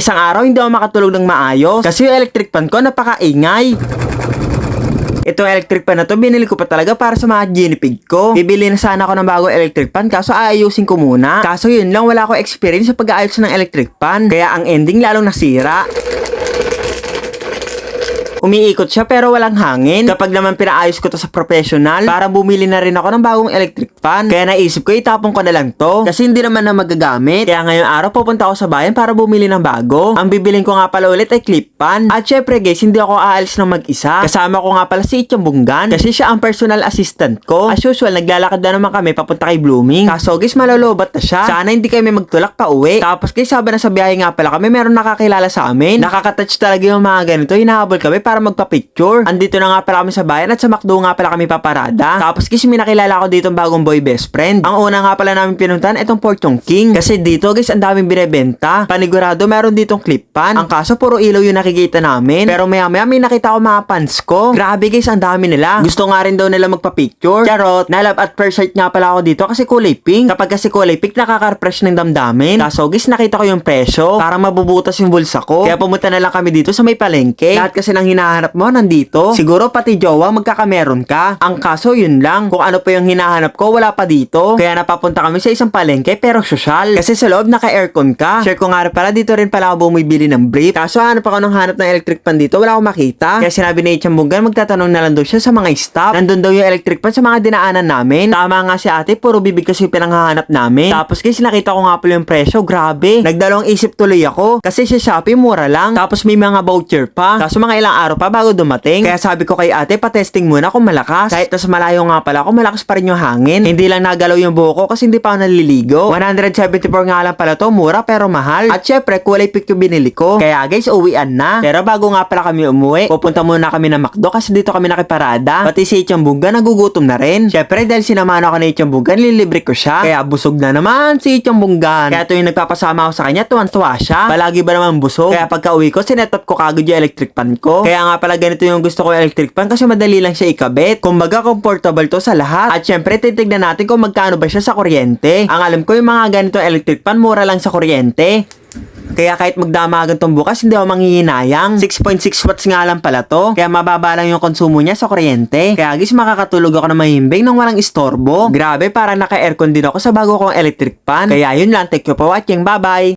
Isang araw hindi ako makatulog ng maayos kasi yung electric fan ko napakaingay. Ito electric fan na to, binili ko pa talaga para sa mga ginipig ko. Bibili na sana ako ng bagong electric fan kaso aayusin ko muna. Kaso yun lang, wala ako experience sa pag-aayos ng electric fan. Kaya ang ending lalong nasira. Umiikot siya pero walang hangin. Kapag naman pinaayos ko to sa professional, para bumili na rin ako ng bagong electric fan. Kaya naisip ko itapon ko na lang to. Kasi hindi naman na magagamit. Kaya ngayong araw pupunta ako sa bayan para bumili ng bago. Ang bibilin ko nga pala ulit ay clip fan. At syempre guys, hindi ako aalis ng mag-isa. Kasama ko nga pala si Ichang Bunggan. Kasi siya ang personal assistant ko. As usual, naglalakad na naman kami papunta kay Blooming. Kaso guys, malolobat na siya. Sana hindi kami magtulak pa uwi. Tapos guys, sabi na sa biyahe nga pala kami, meron nakakilala sa amin. Nakakatouch talaga yung mga ganito. Hinahabol kami para magpa-picture. Andito na nga pala kami sa bayan at sa McDo nga pala kami paparada. Tapos guys, may nakilala ko dito bagong boy best friend. Ang una nga pala namin pinuntahan, itong Fortune King. Kasi dito guys, ang daming binebenta. Panigurado, meron ditong clip pan. Ang kaso, puro ilaw yung nakikita namin. Pero maya maya, may nakita ko mga pants ko. Grabe guys, ang dami nila. Gusto nga rin daw nila magpa-picture. Charot, nalab at first sight nga pala ako dito kasi kulay pink. Kapag kasi kulay pink, nakaka-refresh ng damdamin. Kaso guys, nakita ko yung presyo. Parang mabubutas yung bulsa ko. Kaya pumunta na lang kami dito sa may palengke. Lahat kasi nang hinahanap mo, nandito. Siguro pati jowa, magkakameron ka. Ang kaso, yun lang. Kung ano pa yung hinahanap ko, wala pa dito. Kaya napapunta kami sa isang palengke pero sosyal. Kasi sa loob naka-aircon ka. Share ko nga pala, dito rin pala ako bumibili ng brief. Kaso hanap ako ng hanap ng electric fan dito, wala akong makita. Kaya sinabi ni Chambungan, magtatanong na lang daw siya sa mga staff. Nandun daw yung electric fan sa mga dinaanan namin. Tama nga si ate, puro bibig kasi yung pinanghahanap namin. Tapos kasi nakita ko nga pala yung presyo, grabe. Nagdalawang isip tuloy ako. Kasi sa Shopee, mura lang. Tapos may mga voucher pa. Kaso mga ilang araw pa bago dumating. Kaya sabi ko kay ate, pa-testing muna kung malakas. Kahit nasa malayo nga pala ako, malakas pa rin yung hangin. Hindi lang nagalaw yung buhok ko kasi hindi pa ako naliligo. 174 nga lang pala to, mura pero mahal. At syempre, kulay pink yung binili ko. Kaya guys, uwian na. Pero bago nga pala kami umuwi, pupunta muna kami ng McDo kasi dito kami nakiparada. Pati si Ichambunga nagugutom na rin. Syempre, dahil sinamahan ako ni Ichambunga, lilibre ko siya. Kaya busog na naman si Ichambunga. Kaya tuwing nagpapasama ako sa kanya, tuwan-tuwa siya. Palagi ba naman busog? Kaya pagka uwi ko, sinetup ko kagad yung electric pan ko. Kaya nga pala ganito yung gusto ko electric pan kasi madali lang siya ikabit. Kumbaga, comfortable to sa lahat. At syempre, titignan natin kung magkano ba siya sa kuryente. Ang alam ko yung mga ganito electric pan, mura lang sa kuryente. Kaya kahit magdamagan tong bukas, hindi ako manghihinayang. 6.6 watts nga lang pala to. Kaya mababa lang yung konsumo niya sa kuryente. Kaya guys, makakatulog ako na mahimbing nang walang istorbo. Grabe, parang naka-aircon din ako sa bago kong electric pan. Kaya yun lang, thank you for watching. Bye-bye!